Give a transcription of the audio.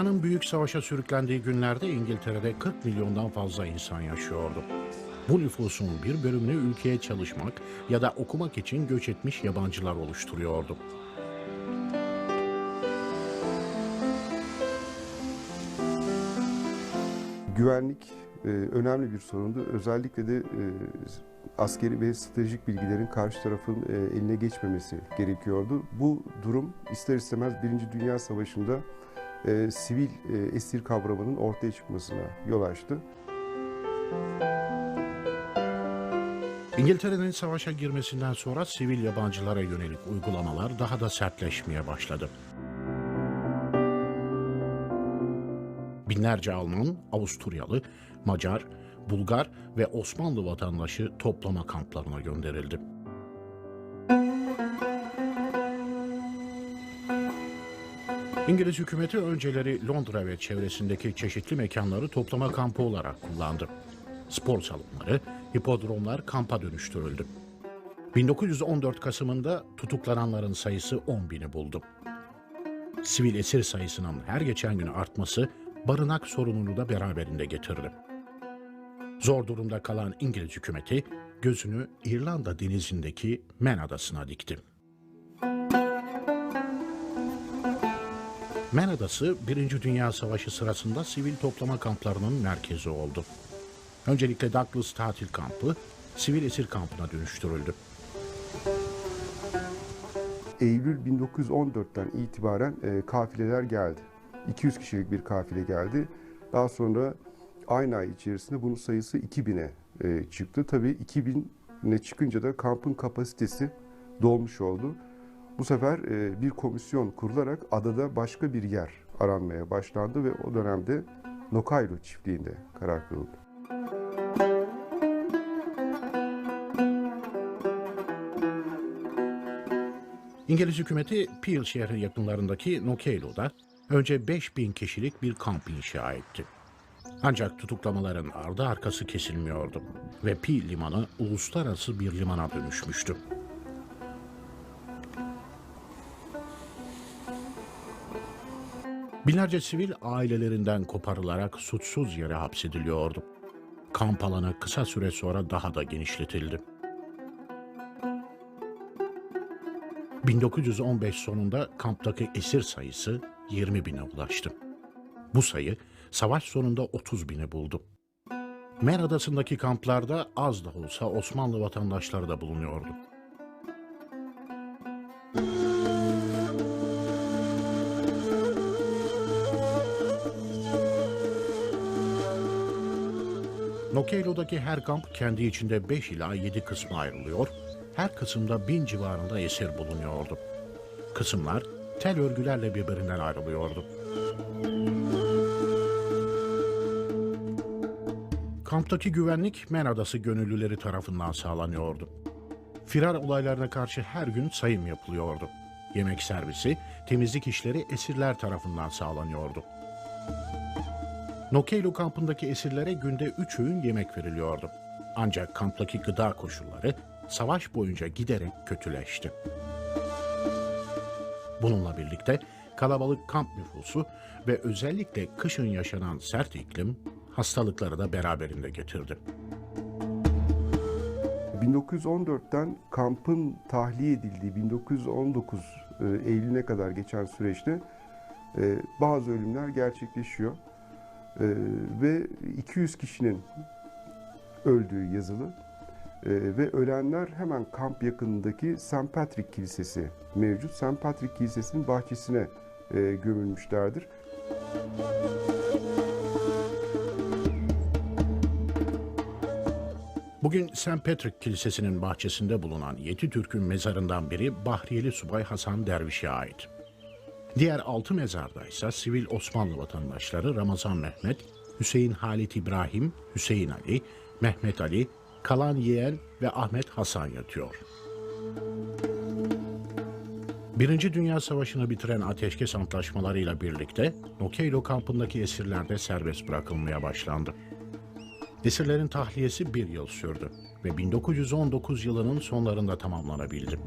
Ülkenin büyük savaşa sürüklendiği günlerde İngiltere'de 40 milyondan fazla insan yaşıyordu. Bu nüfusun bir bölümünü ülkeye çalışmak ya da okumak için göç etmiş yabancılar oluşturuyordu. Güvenlik e, önemli bir sorundu. Özellikle de e, askeri ve stratejik bilgilerin karşı tarafın e, eline geçmemesi gerekiyordu. Bu durum ister istemez Birinci Dünya Savaşı'nda e, sivil e, esir kavramının ortaya çıkmasına yol açtı. İngiltere'nin savaşa girmesinden sonra sivil yabancılara yönelik uygulamalar daha da sertleşmeye başladı. Binlerce Alman, Avusturyalı, Macar, Bulgar ve Osmanlı vatandaşı toplama kamplarına gönderildi. İngiliz hükümeti önceleri Londra ve çevresindeki çeşitli mekanları toplama kampı olarak kullandı. Spor salonları, hipodromlar kampa dönüştürüldü. 1914 Kasım'ında tutuklananların sayısı 10 bini buldu. Sivil esir sayısının her geçen gün artması barınak sorununu da beraberinde getirdi. Zor durumda kalan İngiliz hükümeti gözünü İrlanda denizindeki Man Adası'na dikti. Man Adası, Birinci Dünya Savaşı sırasında sivil toplama kamplarının merkezi oldu. Öncelikle Douglas tatil kampı, sivil esir kampına dönüştürüldü. Eylül 1914'ten itibaren e, kafileler geldi. 200 kişilik bir kafile geldi. Daha sonra aynı ay içerisinde bunun sayısı 2000'e e, çıktı. Tabii 2000'e çıkınca da kampın kapasitesi dolmuş oldu. Bu sefer e, bir komisyon kurularak adada başka bir yer aranmaya başlandı ve o dönemde Nokaylo çiftliğinde karar kılındı. İngiliz hükümeti Peel şehri yakınlarındaki Nokailo'da önce 5000 kişilik bir kamp inşa etti. Ancak tutuklamaların ardı arkası kesilmiyordu ve Peel limanı uluslararası bir limana dönüşmüştü. Binlerce sivil ailelerinden koparılarak suçsuz yere hapsediliyordu. Kamp alanı kısa süre sonra daha da genişletildi. 1915 sonunda kamptaki esir sayısı 20 bine ulaştı. Bu sayı savaş sonunda 30 bini buldu. Mer Adası'ndaki kamplarda az da olsa Osmanlı vatandaşları da bulunuyordu. Nokailo'daki her kamp kendi içinde 5 ila 7 kısma ayrılıyor, her kısımda bin civarında esir bulunuyordu. Kısımlar tel örgülerle birbirinden ayrılıyordu. Kamptaki güvenlik Men Adası gönüllüleri tarafından sağlanıyordu. Firar olaylarına karşı her gün sayım yapılıyordu. Yemek servisi, temizlik işleri esirler tarafından sağlanıyordu. Nokailu kampındaki esirlere günde üç öğün yemek veriliyordu. Ancak kamptaki gıda koşulları savaş boyunca giderek kötüleşti. Bununla birlikte kalabalık kamp nüfusu ve özellikle kışın yaşanan sert iklim hastalıkları da beraberinde getirdi. 1914'ten kampın tahliye edildiği 1919 e, Eylül'e kadar geçen süreçte e, bazı ölümler gerçekleşiyor. E, ve 200 kişinin öldüğü yazılı. E, ve ölenler hemen kamp yakınındaki St. Patrick Kilisesi mevcut. St. Patrick Kilisesi'nin bahçesine e, gömülmüşlerdir. Bugün St. Patrick Kilisesi'nin bahçesinde bulunan Yeti Türk'ün mezarından biri Bahriyeli Subay Hasan Derviş'e ait. Diğer altı mezarda ise sivil Osmanlı vatandaşları Ramazan Mehmet, Hüseyin Halit İbrahim, Hüseyin Ali, Mehmet Ali, Kalan Yeğen ve Ahmet Hasan yatıyor. Birinci Dünya Savaşı'nı bitiren ateşkes antlaşmalarıyla birlikte Nokaido kampındaki esirler de serbest bırakılmaya başlandı. Esirlerin tahliyesi bir yıl sürdü ve 1919 yılının sonlarında tamamlanabildi.